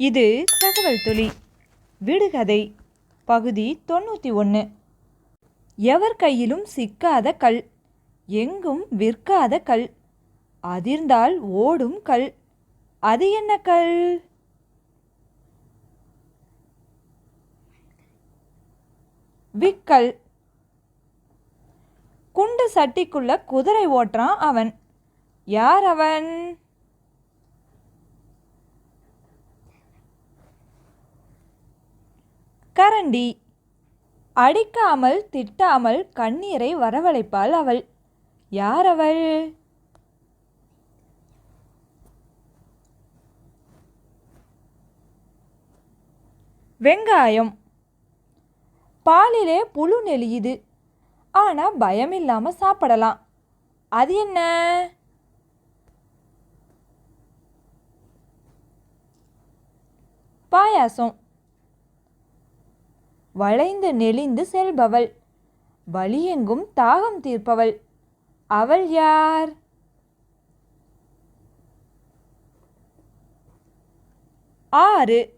இது தகவல் துளி விடுகதை பகுதி தொண்ணூற்றி ஒன்று எவர் கையிலும் சிக்காத கல் எங்கும் விற்காத கல் அதிர்ந்தால் ஓடும் கல் அது என்ன கல்? விக்கல். குண்டு சட்டிக்குள்ள குதிரை ஓட்டுறான் அவன். யார் அவன்? கரண்டி. அடிக்காமல் திட்டாமல் கண்ணீரை வரவழைப்பாள் அவள். யார் அவள் வெங்காயம். பாலிலே புழு நெளியுது. ஆனால் பயம் இல்லாமல் சாப்பிடலாம். அது என்ன? பாயாசம். வளைந்து நெளிந்து செல்பவள். வழியெங்கும் தாகம் தீர்ப்பவள். அவள் யார்? ஆறு.